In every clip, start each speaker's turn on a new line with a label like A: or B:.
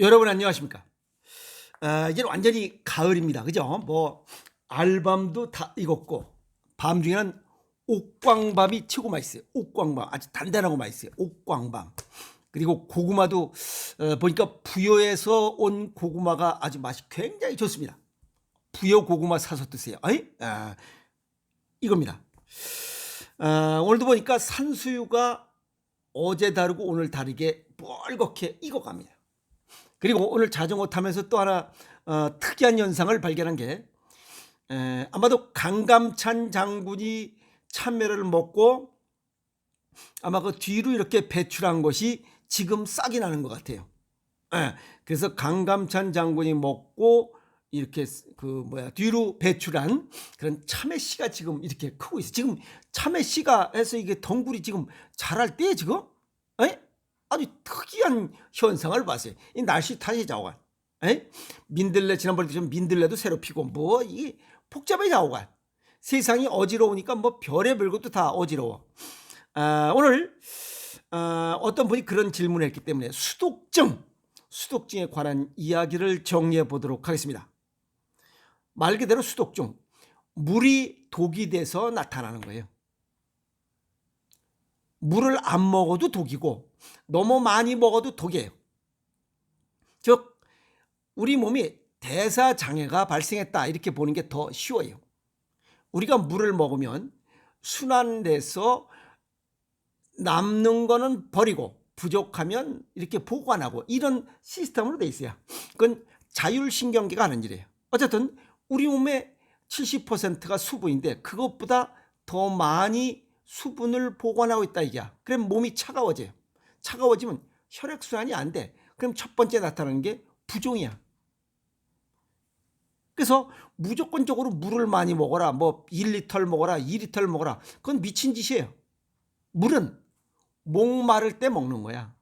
A: 여러분 안녕하십니까? 아, 이제 완전히 가을입니다. 그죠? 뭐 알밤도 다 익었고 밤 중에는 옥광밤이 최고 맛있어요. 옥광밤 아주 단단하고 맛있어요. 옥광밤. 그리고 고구마도 어, 보니까 부여에서 온 고구마가 아주 맛이 굉장히 좋습니다. 부여 고구마 사서 드세요. 아, 이겁니다. 아, 오늘도 보니까 산수유가 어제 다르고 오늘 다르게 뻘겋게 익어갑니다. 그리고 오늘 자전거 타면서 또 하나 어, 특이한 현상을 발견한 게 에, 아마도 강감찬 장군이 참외를 먹고 아마 그 뒤로 이렇게 배출한 것이 지금 싹이 나는 것 같아요. 예, 그래서 강감찬 장군이 먹고 이렇게 그 뭐야 뒤로 배출한 그런 참외 씨가 지금 이렇게 크고 있어. 지금 참외 씨가 해서 이게 덩굴이 지금 자랄 때 지금 에? 아주 특이한 현상을 봤어요. 이 날씨 탓이 자오간. 에? 민들레 지난번에 좀 민들레도 새로 피고 뭐 이 복잡해 자오간. 세상이 어지러우니까 뭐 별의별 것도 다 어지러워. 아, 오늘 아, 어떤 분이 그런 질문을 했기 때문에 수독증, 수독증에 관한 이야기를 정리해 보도록 하겠습니다. 말 그대로 수독증, 물이 독이 돼서 나타나는 거예요. 물을 안 먹어도 독이고 너무 많이 먹어도 독이에요. 즉 우리 몸이 대사 장애가 발생했다 이렇게 보는 게 더 쉬워요. 우리가 물을 먹으면 순환돼서 남는 거는 버리고 부족하면 이렇게 보관하고 이런 시스템으로 돼 있어요. 그건 자율신경계가 하는 일이에요. 어쨌든 우리 몸의 70%가 수분인데 그것보다 더 많이 수분을 보관하고 있다 이게야. 그럼 몸이 차가워져요. 차가워지면 혈액순환이 안 돼. 그럼 첫 번째 나타나는 게 부종이야. 그래서 무조건적으로 물을 많이 먹어라. 뭐 1리터를 먹어라. 2리터를 먹어라. 그건 미친 짓이에요. 물은 목마를 때 먹는 거야.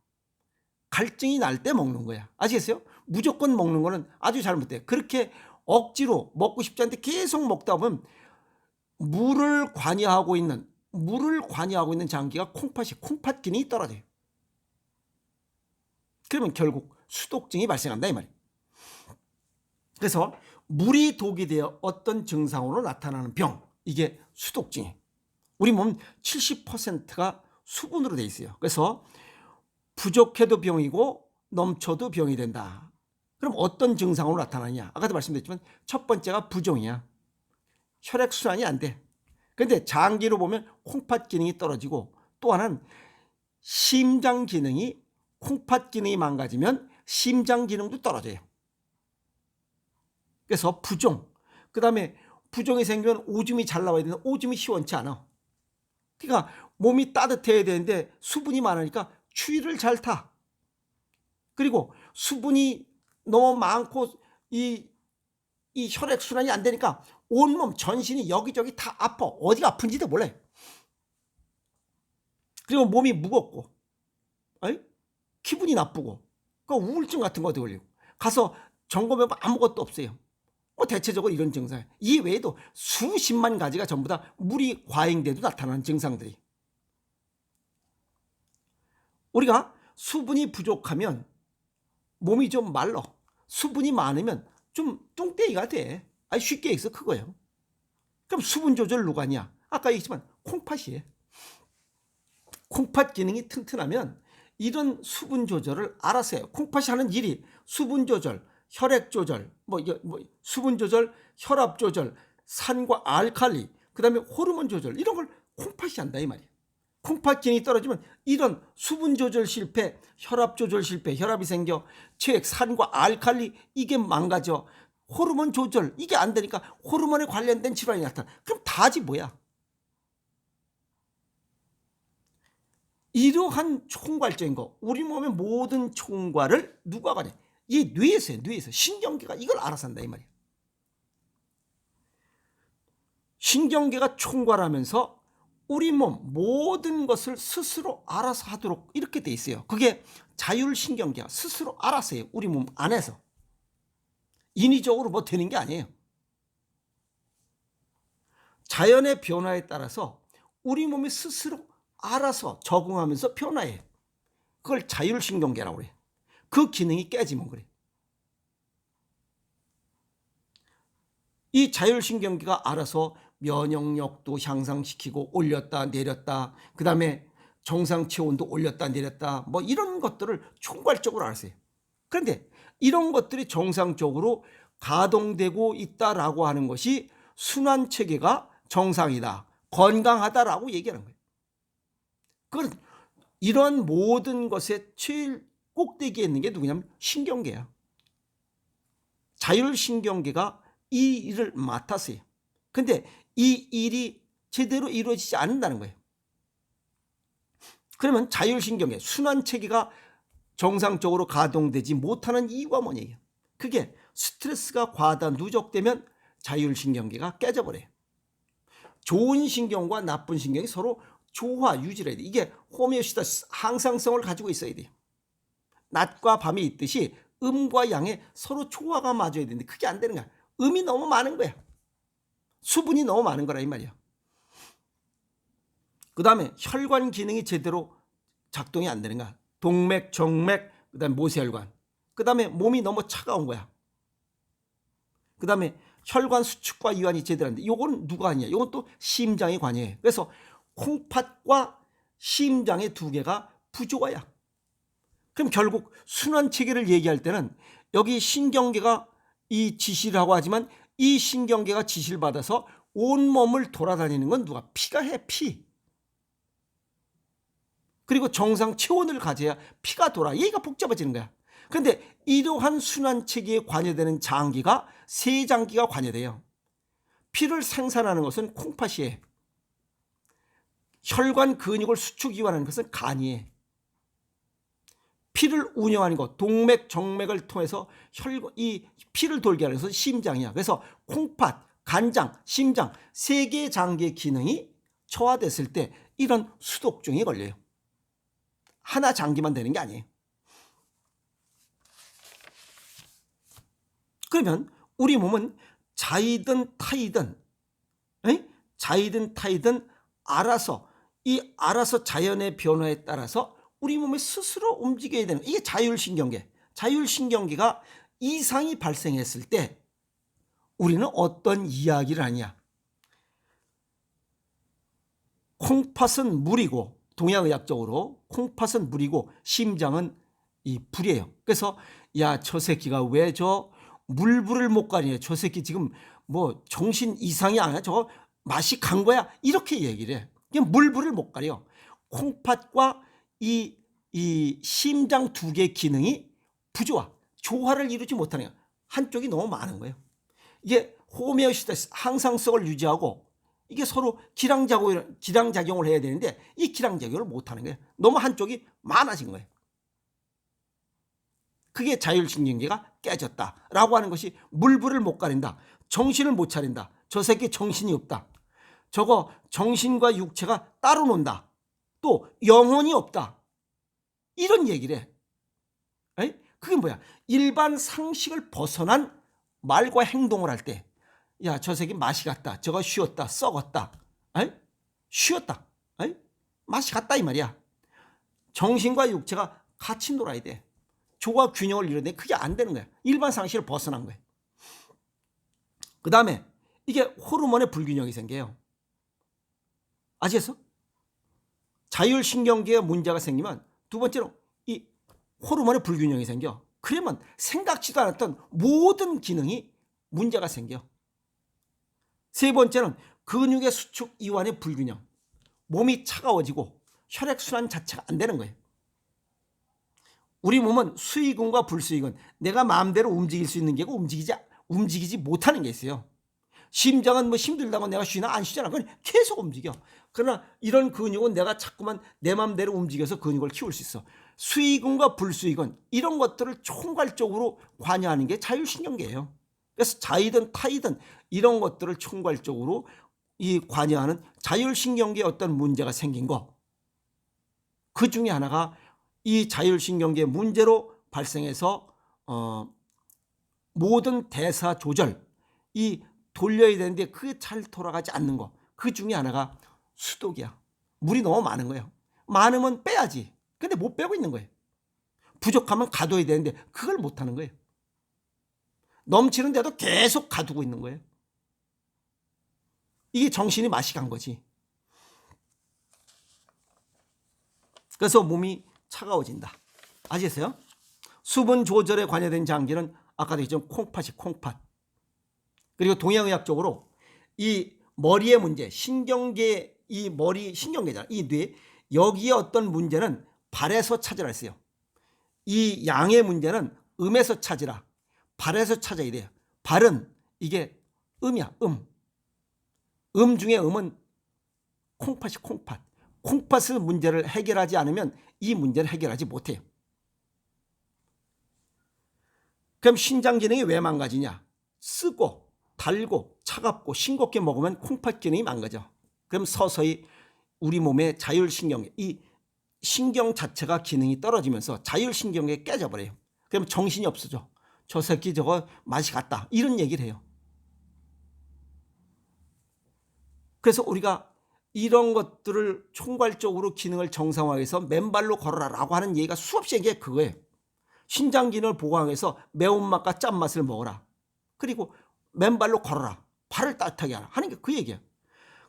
A: 갈증이 날 때 먹는 거야. 아시겠어요? 무조건 먹는 거는 아주 잘못돼. 그렇게 억지로 먹고 싶지 않은데 계속 먹다 보면 물을 관여하고 있는 물을 관여하고 있는 장기가 콩팥이 콩팥 기능이 떨어져요. 그러면 결국 수독증이 발생한다 이 말이에요. 그래서 물이 독이 되어 어떤 증상으로 나타나는 병 이게 수독증이에요. 우리 몸 70%가 수분으로 돼 있어요. 그래서 부족해도 병이고 넘쳐도 병이 된다. 그럼 어떤 증상으로 나타나냐? 아까도 말씀드렸지만 첫 번째가 부종이야. 혈액 순환이 안 돼. 근데 장기로 보면 콩팥 기능이 떨어지고 또 하나는 심장 기능이 콩팥 기능이 망가지면 심장 기능도 떨어져요. 그래서 부종. 그 다음에 부종이 생기면 오줌이 잘 나와야 되는데 오줌이 시원치 않아. 그러니까 몸이 따뜻해야 되는데 수분이 많으니까 추위를 잘 타. 그리고 수분이 너무 많고 이, 이 혈액 순환이 안 되니까 온몸 전신이 여기저기 다 아파. 어디가 아픈지도 몰라요. 그리고 몸이 무겁고? 기분이 나쁘고, 그 우울증 같은 것도 걸리고, 가서 점검해보면 아무것도 없어요. 뭐 대체적으로 이런 증상. 이 외에도 수십만 가지가 전부 다 물이 과잉돼도 나타나는 증상들이. 우리가 수분이 부족하면 몸이 좀 말라. 수분이 많으면 좀 뚱땡이가 돼. 아니 쉽게 얘기해서 그거예요. 그럼 수분 조절 누가 하냐? 아까 얘기했지만 콩팥이에요. 콩팥 기능이 튼튼하면 이런 수분 조절을 알아서 해요. 콩팥이 하는 일이 수분 조절, 혈액 조절, 뭐, 뭐 수분 조절, 혈압 조절, 산과 알칼리, 그다음에 호르몬 조절 이런 걸 콩팥이 한다 이 말이에요. 콩팥 기능이 떨어지면 이런 수분 조절 실패, 혈압 조절 실패, 혈압이 생겨, 체액, 산과 알칼리 이게 망가져. 호르몬 조절 이게 안 되니까 호르몬에 관련된 질환이 나타나. 그럼 다지 뭐야? 이러한 총괄적인 거, 우리 몸의 모든 총괄을 누가 가냐? 이 뇌에서 해, 뇌에서 신경계가 이걸 알아서 한다 이 말이야. 신경계가 총괄하면서 우리 몸 모든 것을 스스로 알아서 하도록 이렇게 돼 있어요. 그게 자율신경계야. 스스로 알아서 해요. 우리 몸 안에서. 인위적으로 뭐 되는 게 아니에요. 자연의 변화에 따라서 우리 몸이 스스로 알아서 적응하면서 변화해. 그걸 자율신경계라고 그래요. 그 기능이 깨지면 그래. 이 자율신경계가 알아서 면역력도 향상시키고 올렸다 내렸다 그 다음에 정상 체온도 올렸다 내렸다 뭐 이런 것들을 총괄적으로 알았어요. 그런데 이런 것들이 정상적으로 가동되고 있다라고 하는 것이 순환 체계가 정상이다 건강하다라고 얘기하는 거예요. 그건 이런 모든 것의 제일 꼭대기에 있는 게 누구냐면 신경계야. 자율신경계가 이 일을 맡았어요. 근데 이 일이 제대로 이루어지지 않는다는 거예요. 그러면 자율신경계, 순환체계가 정상적으로 가동되지 못하는 이유가 뭐냐요. 그게 스트레스가 과다 누적되면 자율신경계가 깨져버려요. 좋은 신경과 나쁜 신경이 서로 조화 유지를 해야 돼. 이게 호메오시다스 항상성을 가지고 있어야 돼요. 낮과 밤이 있듯이 음과 양의 서로 조화가 맞아야 되는데 그게 안 되는 거야. 음이 너무 많은 거야. 수분이 너무 많은 거라 이 말이야. 그 다음에 혈관 기능이 제대로 작동이 안 되는 거야. 동맥, 정맥, 그 다음에 모세혈관. 그 다음에 몸이 너무 차가운 거야. 그 다음에 혈관 수축과 이완이 제대로 안 돼. 요거는 누가 하냐? 요건 또 심장이 관여해. 그래서 콩팥과 심장의 두 개가 부조화야. 그럼 결국 순환 체계를 얘기할 때는 여기 신경계가 이 지시를 하고 하지만 이 신경계가 지시를 받아서 온 몸을 돌아다니는 건 누가 피가 해 피. 그리고 정상 체온을 가져야 피가 돌아. 얘가 복잡해지는 거야. 그런데 이러한 순환 체계에 관여되는 장기가 세 장기가 관여돼요. 피를 생산하는 것은 콩팥이에요. 혈관 근육을 수축 이완하는 것은 간이에요. 피를 운영하는 것, 동맥, 정맥을 통해서 혈관, 이 피를 돌게 하는 것은 심장이야. 그래서 콩팥, 간장, 심장 세 개의 장기의 기능이 초화됐을 때 이런 수독증이 걸려요. 하나 장기만 되는 게 아니에요. 그러면 우리 몸은 자이든 타이든 에? 자이든 타이든 알아서 이 알아서 자연의 변화에 따라서 우리 몸이 스스로 움직여야 되는 이게 자율신경계. 자율신경계가 이상이 발생했을 때 우리는 어떤 이야기를 하냐? 콩팥은 물이고 동양의학적으로 콩팥은 물이고 심장은 이 불이에요. 그래서 야 저 새끼가 왜 저 물불을 못 가리냐? 저 새끼 지금 뭐 정신 이상이 아니야? 저 맛이 간 거야? 이렇게 얘기를 해. 물불을 못 가려. 콩팥과 이, 이 심장 두 개 기능이 부조화, 조화를 이루지 못하는 거야. 한쪽이 너무 많은 거예요. 이게 호메오시스 항상성을 유지하고 이게 서로 기량작용을, 기량작용을 해야 되는데 이 기량작용을 못하는 거예요. 너무 한쪽이 많아진 거예요. 그게 자율신경계가 깨졌다라고 하는 것이 물불을 못 가린다. 정신을 못 차린다. 저 새끼 정신이 없다. 저거 정신과 육체가 따로 논다. 또 영혼이 없다. 이런 얘기를 해. 에이? 그게 뭐야? 일반 상식을 벗어난 말과 행동을 할 때, 야, 저 새끼 맛이 갔다. 저거 쉬었다. 썩었다. 에이? 쉬었다. 에이? 맛이 갔다 이 말이야. 정신과 육체가 같이 놀아야 돼. 조화 균형을 이루는데 그게 안 되는 거야. 일반 상식을 벗어난 거야. 그 다음에 이게 호르몬의 불균형이 생겨요. 아시겠어? 자율신경계에 문제가 생기면 두 번째로 이 호르몬의 불균형이 생겨. 그러면 생각지도 않았던 모든 기능이 문제가 생겨. 세 번째는 근육의 수축 이완의 불균형. 몸이 차가워지고 혈액순환 자체가 안 되는 거예요. 우리 몸은 수의근과 불수의근, 내가 마음대로 움직일 수 있는 게고 움직이지, 움직이지 못하는 게 있어요. 심장은 뭐 힘들다고 내가 쉬나 안 쉬잖아. 그건 계속 움직여. 그러나 이런 근육은 내가 자꾸만 내 맘대로 움직여서 근육을 키울 수 있어. 수의근과 불수의근 이런 것들을 총괄적으로 관여하는 게 자율신경계예요. 그래서 자이든 타이든 이런 것들을 총괄적으로 이 관여하는 자율신경계에 어떤 문제가 생긴 거. 그 중에 하나가 이 자율신경계 문제로 발생해서 어, 모든 대사 조절 이 돌려야 되는데 그게 잘 돌아가지 않는 거. 그 중에 하나가 수독이야. 물이 너무 많은 거예요. 많으면 빼야지. 근데 못 빼고 있는 거예요. 부족하면 가둬야 되는데 그걸 못 하는 거예요. 넘치는데도 계속 가두고 있는 거예요. 이게 정신이 맛이 간 거지. 그래서 몸이 차가워진다. 아시겠어요? 수분 조절에 관여된 장기는 아까도 얘기했지만 콩팥이 콩팥. 그리고 동양의학적으로 이 머리의 문제, 신경계 이 머리 신경계잖아. 이 뇌 여기에 어떤 문제는 발에서 찾으라 했어요. 이 양의 문제는 음에서 찾으라. 발에서 찾아야 돼요. 발은 이게 음이야. 음. 음 중에 음은 콩팥이 콩팥. 콩팥의 문제를 해결하지 않으면 이 문제를 해결하지 못해요. 그럼 신장 기능이 왜 망가지냐? 쓰고 달고 차갑고 싱겁게 먹으면 콩팥 기능이 망가져. 그럼 서서히 우리 몸의 자율신경 이 신경 자체가 기능이 떨어지면서 자율신경이 깨져버려요. 그럼 정신이 없어져. 저 새끼 저거 맛이 갔다. 이런 얘기를 해요. 그래서 우리가 이런 것들을 총괄적으로 기능을 정상화해서 맨발로 걸어라라고 하는 얘기가 수없이 얘기해 그거예요. 신장 기능을 보강해서 매운맛과 짠맛을 먹어라. 그리고 맨발로 걸어라. 발을 따뜻하게 하라. 하는 게 그 얘기야.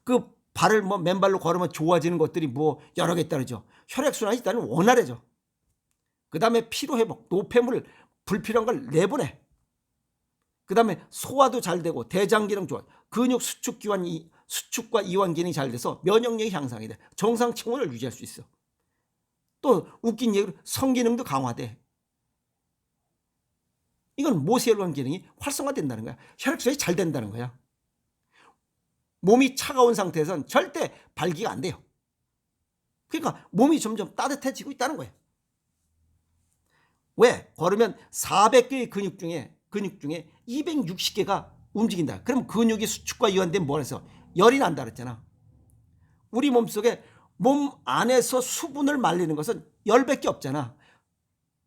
A: 그 발을 뭐 맨발로 걸으면 좋아지는 것들이 뭐 여러 개 따르죠. 혈액순환이 일단은 원활해져. 그 다음에 피로회복, 노폐물을 불필요한 걸 내보내. 그 다음에 소화도 잘 되고 대장 기능 좋아. 근육 수축 기관 이 수축과 이완 기능이 잘 돼서 면역력이 향상이 돼. 정상 체온을 유지할 수 있어. 또 웃긴 얘기로 성기능도 강화돼. 이건 모세혈관 기능이 활성화된다는 거야. 혈액순환이 잘 된다는 거야. 몸이 차가운 상태에서는 절대 발기가 안 돼요. 그러니까 몸이 점점 따뜻해지고 있다는 거예요. 왜? 걸으면 400개의 근육 중에 근육 중에 260개가 움직인다. 그럼 근육이 수축과 뭘 해서 열이 난다 그랬잖아. 우리 몸속에 몸 안에서 수분을 말리는 것은 열밖에 없잖아.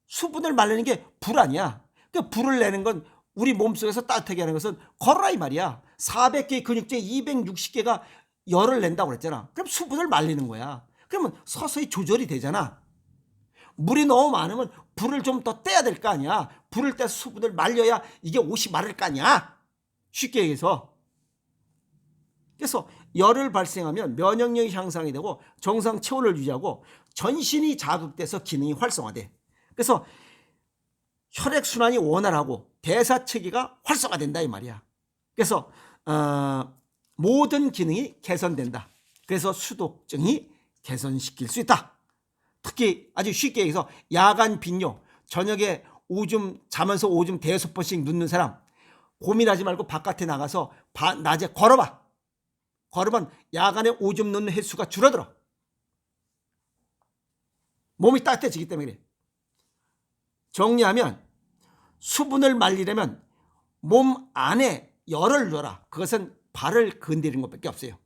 A: 수분을 말리는 게 불 아니야. 그 불을 내는 건 우리 몸속에서 따뜻하게 하는 것은 걸어라 이 말이야. 400개의 근육 중에 260개가 열을 낸다고 그랬잖아. 그럼 수분을 말리는 거야. 그러면 서서히 조절이 되잖아. 물이 너무 많으면 불을 좀 더 떼야 될 거 아니야. 불을 떼서 수분을 말려야 이게 옷이 마를 거 아니야. 쉽게 얘기해서. 그래서 열을 발생하면 면역력이 향상이 되고 정상 체온을 유지하고 전신이 자극돼서 기능이 활성화돼. 그래서 혈액 순환이 원활하고 대사 체계가 활성화된다 이 말이야. 그래서 어, 모든 기능이 개선된다. 그래서 수독증이 개선시킬 수 있다. 특히 아주 쉽게 얘기해서 야간 빈뇨, 저녁에 오줌 자면서 오줌 대여섯 번씩 눕는 사람 고민하지 말고 바깥에 나가서 바, 낮에 걸어봐. 걸으면 야간에 오줌 넣는 횟수가 줄어들어. 몸이 따뜻해지기 때문에 그래. 정리하면 수분을 말리려면 몸 안에 열을 줘라. 그것은 발을 건드리는 것밖에 없어요.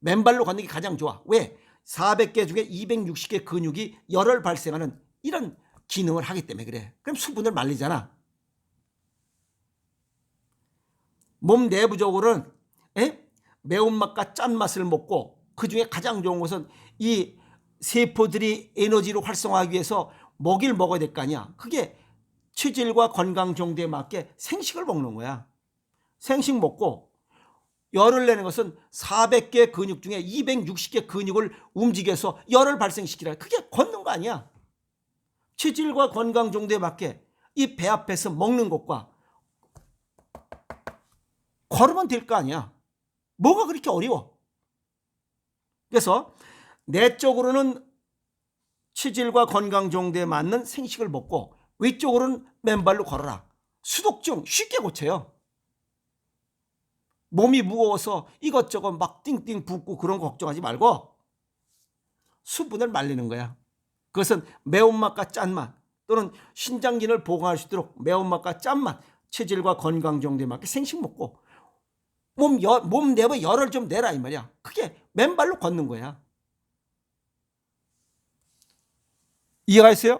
A: 맨발로 걷는 게 가장 좋아. 왜? 400개 중에 260개 근육이 열을 발생하는 이런 기능을 하기 때문에 그래. 그럼 수분을 말리잖아. 몸 내부적으로는 에? 매운맛과 짠맛을 먹고 그 중에 가장 좋은 것은 이 세포들이 에너지로 활성화하기 위해서 먹이를 먹어야 될 거 아니야. 그게 체질과 건강 정도에 맞게 생식을 먹는 거야. 생식 먹고 열을 내는 것은 400개 근육 중에 260개 근육을 움직여서 열을 발생시키라. 그게 걷는 거 아니야. 체질과 건강 정도에 맞게 이 배 앞에서 먹는 것과 걸으면 될 거 아니야. 뭐가 그렇게 어려워? 그래서 내적으로는 체질과 건강 정도에 맞는 생식을 먹고 위쪽으로는 맨발로 걸어라. 수독증 쉽게 고쳐요. 몸이 무거워서 이것저것 막 띵띵 붓고 그런 거 걱정하지 말고 수분을 말리는 거야. 그것은 매운맛과 짠맛 또는 신장기를 보강할 수 있도록 매운맛과 짠맛 체질과 건강 정도에 맞게 생식 먹고 몸, 열, 몸 내부 열을 좀 내라 이 말이야. 그게 맨발로 걷는 거야. 이해가 있어요?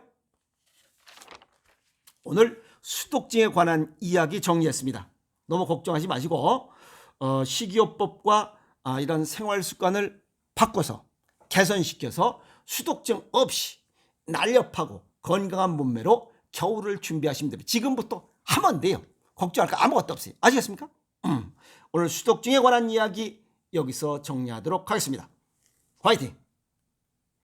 A: 오늘 수독증에 관한 이야기 정리했습니다. 너무 걱정하지 마시고 어, 식이요법과 아, 이런 생활 습관을 바꿔서 개선시켜서 수독증 없이 날렵하고 건강한 몸매로 겨울을 준비하시면 됩니다. 지금부터 하면 돼요. 걱정할 거 아무것도 없어요. 아시겠습니까? 음. 오늘 수독증에 관한 이야기 여기서 정리하도록 하겠습니다. 화이팅!